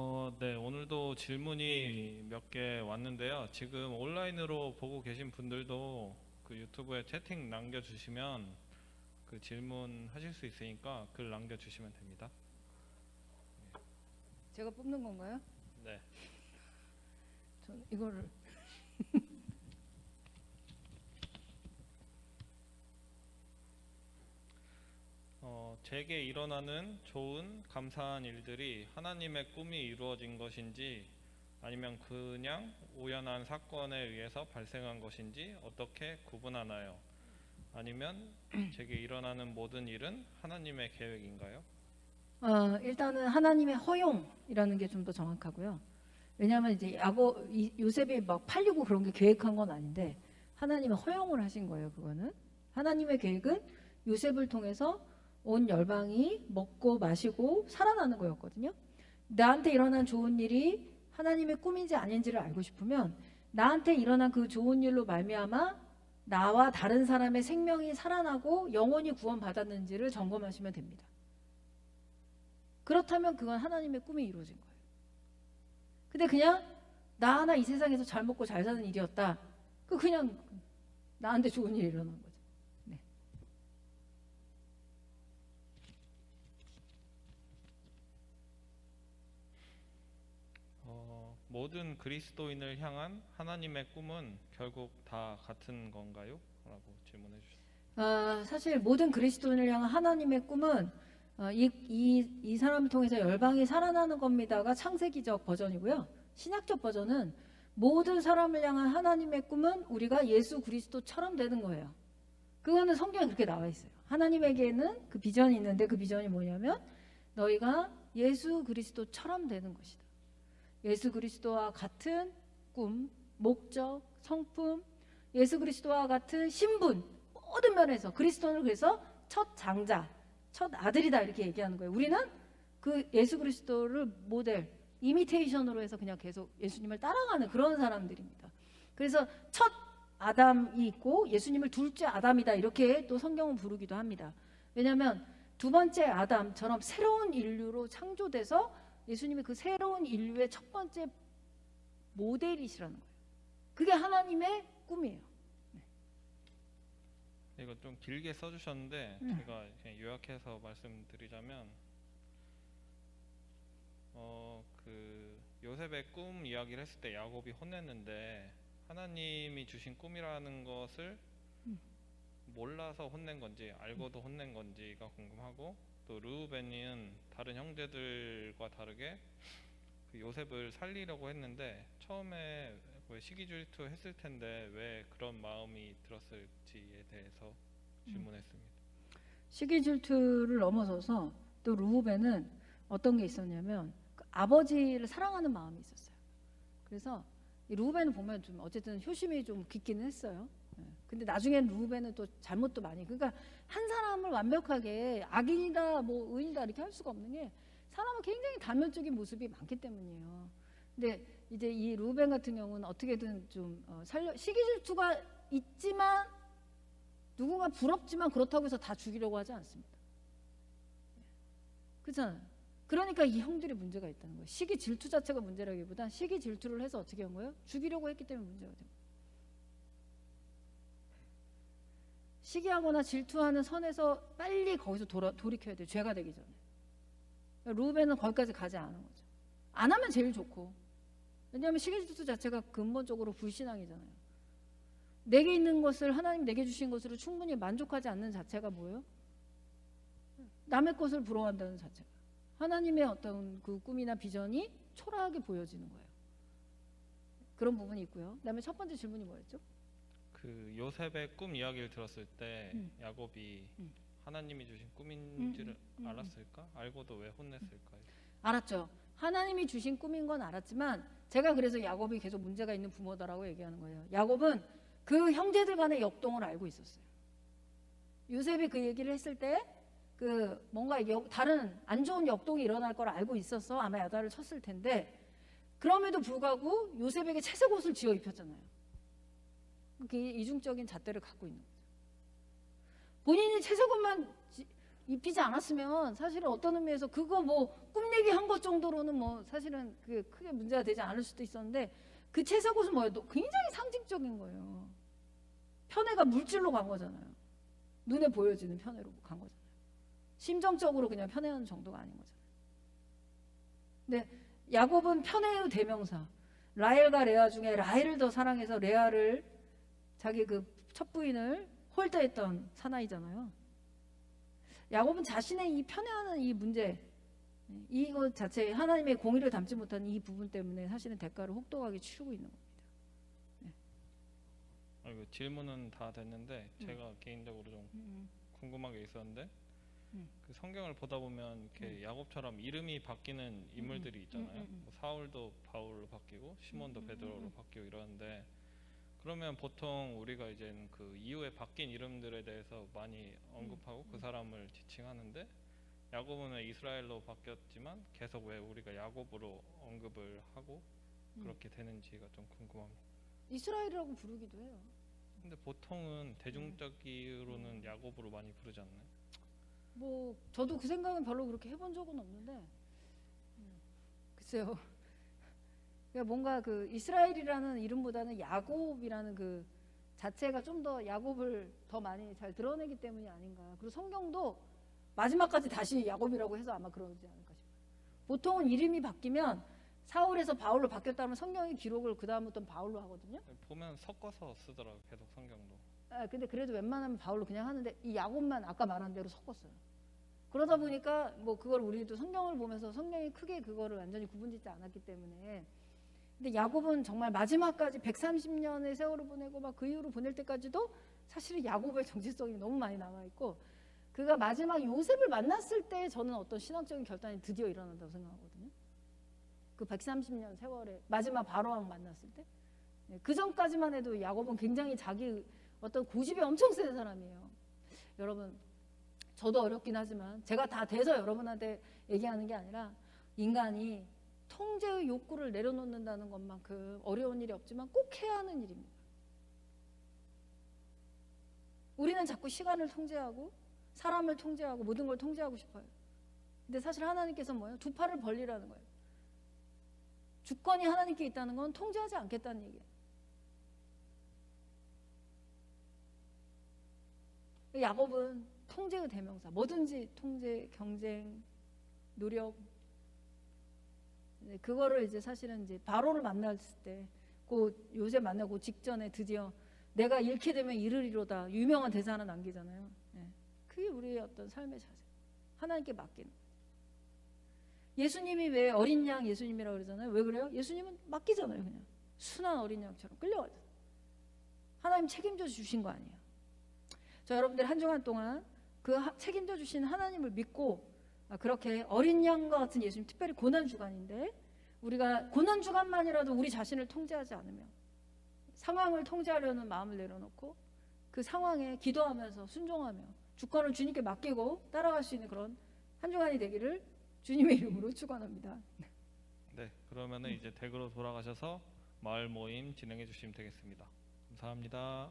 어, 네, 오늘도 질문이 몇 개 왔는데요. 지금 온라인으로 보고 계신 분들도 그 유튜브에 채팅 남겨주시면 그 질문 하실 수 있으니까 글 남겨주시면 됩니다. 제가 뽑는 건가요? 네. 전 이거를 어, 제게 일어나는 좋은 감사한 일들이 하나님의 꿈이 이루어진 것인지 아니면 그냥 우연한 사건에 의해서 발생한 것인지 어떻게 구분하나요? 아니면 제게 일어나는 모든 일은 하나님의 계획인가요? 어, 일단은 하나님의 허용이라는 게 좀 더 정확하고요. 왜냐하면 이제 야고 이- 요셉이 막 팔리고 그런 게 계획한 건 아닌데 하나님의 허용을 하신 거예요. 그거는 하나님의 계획은 요셉을 통해서 온 열방이 먹고 마시고 살아나는 거였거든요. 나한테 일어난 좋은 일이 하나님의 꿈인지 아닌지를 알고 싶으면 나한테 일어난 그 좋은 일로 말미암아 나와 다른 사람의 생명이 살아나고 영혼이 구원받았는지를 점검하시면 됩니다. 그렇다면 그건 하나님의 꿈이 이루어진 거예요. 근데 그냥 나 하나 이 세상에서 잘 먹고 잘 사는 일이었다. 그 그냥 나한테 좋은 일이 일어난. 네. 어, 모든 그리스도인을 향한 하나님의 꿈은 결국 다 같은 건가요? 라고 질문해 주셨습니다. 아, 사실 모든 그리스도인을 향한 하나님의 꿈은 어, 이, 이, 이 사람을 통해서 열방이 살아나는 겁니다가 창세기적 버전이고요. 신약적 버전은 모든 사람을 향한 하나님의 꿈은 우리가 예수 그리스도처럼 되는 거예요. 그거는 성경에 그렇게 나와 있어요. 하나님에게는 그 비전이 있는데 그 비전이 뭐냐면 너희가 예수 그리스도처럼 되는 것이다. 예수 그리스도와 같은 꿈, 목적, 성품, 예수 그리스도와 같은 신분 모든 면에서 그리스도를 그래서 첫 장자, 첫 아들이다 이렇게 얘기하는 거예요. 우리는 그 예수 그리스도를 모델, 이미테이션으로 해서 그냥 계속 예수님을 따라가는 그런 사람들입니다. 그래서 첫 아담이 있고 예수님을 둘째 아담이다 이렇게 또 성경은 부르기도 합니다. 왜냐하면 두 번째 아담처럼 새로운 인류로 창조돼서 예수님이 그 새로운 인류의 첫 번째 모델이시라는 거예요. 그게 하나님의 꿈이에요. 이거 좀 길게 써주셨는데 음. 제가 요약해서 말씀드리자면 어 그 요셉의 꿈 이야기를 했을 때 야곱이 혼냈는데 하나님이 주신 꿈이라는 것을 음. 몰라서 혼낸 건지 알고도 혼낸 건지가 궁금하고 또 르우벤은 다른 형제들과 다르게 그 요셉을 살리려고 했는데 처음에 왜 시기질투 했을 텐데 왜 그런 마음이 들었을지에 대해서 질문했습니다. 시기 질투를 넘어서서 또 루벤은 어떤 게 있었냐면 그 아버지를 사랑하는 마음이 있었어요. 그래서 이 루벤은 보면 좀 어쨌든 효심이 좀 깊기는 했어요. 예. 근데 나중엔 루벤은 또 잘못도 많이 그러니까 한 사람을 완벽하게 악인이다 뭐 의인이다 이렇게 할 수가 없는 게 사람은 굉장히 단면적인 모습이 많기 때문이에요. 근데 이제 이 루벤 같은 경우는 어떻게든 좀 어, 살려 시기 질투가 있지만 누군가 부럽지만 그렇다고 해서 다 죽이려고 하지 않습니다. 그렇잖아요. 그러니까 이 형들이 문제가 있다는 거예요. 시기 질투 자체가 문제라기보다 시기 질투를 해서 어떻게 한 거예요? 죽이려고 했기 때문에 문제가 된 거예 시기하거나 질투하는 선에서 빨리 거기서 돌아, 돌이켜야 돼요. 죄가 되기 전에. 그러니까 루벤은 거기까지 가지 않은 거죠. 안 하면 제일 좋고. 왜냐하면 시기 질투 자체가 근본적으로 불신앙이잖아요. 내게 있는 것을 하나님 내게 주신 것으로 충분히 만족하지 않는 자체가 뭐예요? 남의 것을 부러워한다는 자체가 하나님의 어떤 그 꿈이나 비전이 초라하게 보여지는 거예요. 그런 부분이 있고요. 그다음에 첫 번째 질문이 뭐였죠? 그 요셉의 꿈 이야기를 들었을 때 음. 야곱이 음. 하나님이 주신 꿈인지를 음, 음, 음. 알았을까? 알고도 왜 혼냈을까요? 알았죠. 하나님이 주신 꿈인 건 알았지만 제가 그래서 야곱이 계속 문제가 있는 부모다라고 얘기하는 거예요. 야곱은 그 형제들 간의 역동을 알고 있었어요. 요셉이 그 얘기를 했을 때 그 뭔가 역- 다른 안 좋은 역동이 일어날 걸 알고 있었어. 아마 야단을 쳤을 텐데 그럼에도 불구하고 요셉에게 채색 옷을 지어 입혔잖아요. 이중적인 잣대를 갖고 있는 거죠. 본인이 지- 입히지 않았으면 사실은 어떤 의미에서 그거 뭐 꿈얘기 한 것 정도로는 뭐 사실은 그게 크게 문제가 되지 않을 수도 있었는데 그 채색옷은 뭐예요? 또 굉장히 상징적인 거예요. 편애가 물질로 간 거잖아요. 눈에 보여지는 편애로 간 거잖아요. 심정적으로 그냥 편애하는 정도가 아닌 거잖아요. 근데 야곱은 편애의 대명사. 라헬과 레아 중에 라헬을 더 사랑해서 레아를 자기 그 첫 부인을 홀대했던 사나이잖아요. 야곱은 자신의 이 편애하는 이 문제, 이것 자체 하나님의 공의를 담지 못한 이 부분 때문에 사실은 대가를 혹독하게 치르고 있는 겁니다. 아, 이거 질문은 다 됐는데 음. 제가 개인적으로 좀 음, 궁금한 게 있었는데 음. 그 성경을 보다 보면 이렇게 야곱처럼 이름이 바뀌는 인물들이 있잖아요. 음, 음, 음. 뭐 사울도 바울로 바뀌고 시몬도 음, 음, 베드로로 음. 바뀌고 이러는데 그러면 보통 우리가 이제는 그 이후에 바뀐 이름들에 대해서 많이 언급하고 음. 그 사람을 지칭하는데 야곱은 왜 이스라엘로 바뀌었지만 계속 왜 우리가 야곱으로 언급을 하고 음. 그렇게 되는지가 좀 궁금합니다. 이스라엘이라고 부르기도 해요. 근데 보통은 음. 대중적으로는 야곱으로 많이 부르지 않나요? 뭐 저도 그 생각은 별로 그렇게 해본 적은 없는데 음, 글쎄요. 그러니까 뭔가 그 이스라엘이라는 이름보다는 야곱이라는 그 자체가 좀 더 야곱을 더 많이 잘 드러내기 때문이 아닌가. 그리고 성경도 마지막까지 다시 야곱이라고 해서 아마 그러지 않을까 싶어요. 보통은 이름이 바뀌면 사울에서 바울로 바뀌었다면 성경의 기록을 그 다음부터 바울로 하거든요. 보면 섞어서 쓰더라고요. 계속 성경도. 아, 근데 그래도 웬만하면 바울로 그냥 하는데 이 야곱만 아까 말한 대로 섞었어요. 그러다 보니까 뭐 그걸 우리도 성경을 보면서 성경이 크게 그거를 완전히 구분짓지 않았기 때문에 근데 야곱은 정말 마지막까지 130년의 세월을 보내고 막 그 이후로 보낼 때까지도 사실은 야곱의 정체성이 너무 많이 남아 있고 그가 마지막 요셉을 만났을 때 저는 어떤 신학적인 결단이 드디어 일어난다고 생각하거든요. 그 130년 세월에 마지막 바로왕 만났을 때. 네, 그 전까지만 해도 야곱은 굉장히 자기 어떤 고집이 엄청 센 사람이에요. 여러분, 저도 어렵긴 하지만 제가 다 돼서 여러분한테 얘기하는 게 아니라 인간이 통제의 욕구를 내려놓는다는 것만큼 어려운 일이 없지만 꼭 해야 하는 일입니다. 우리는 자꾸 시간을 통제하고 사람을 통제하고 모든 걸 통제하고 싶어요. 근데 사실 하나님께서 뭐예요? 두 팔을 벌리라는 거예요. 주권이 하나님께 있다는 건 통제하지 않겠다는 얘기예요. 야곱은 통제의 대명사. 뭐든지 통제, 경쟁, 노력. 네, 그거를 이제 사실은 이제 바로를 만났을 때, 그 요새 만나고 직전에 드디어 내가 잃게 되면 이르리로다 유명한 대사 하나 남기잖아요. 네. 그게 우리의 어떤 삶의 자세. 하나님께 맡기는. 예수님이 왜 어린 양 예수님이라고 그러잖아요. 왜 그래요? 예수님은 맡기잖아요, 그냥. 순한 어린 양처럼 끌려가죠. 하나님 책임져 주신 거 아니에요. 저 여러분들 한 주간 동안 그 하- 책임져 주신 하나님을 믿고 아, 그렇게 어린 양과 같은 예수님 특별히 고난 주간인데 우리가 고난 주간만이라도 우리 자신을 통제하지 않으면 상황을 통제하려는 마음을 내려놓고 그 상황에 기도하면서 순종하며 주권을 주님께 맡기고 따라갈 수 있는 그런 한 주간이 되기를 주님의 이름으로 축원합니다. 네, 그러면은 이제 댁으로 돌아가셔서 마을 모임 진행해 주시면 되겠습니다. 감사합니다.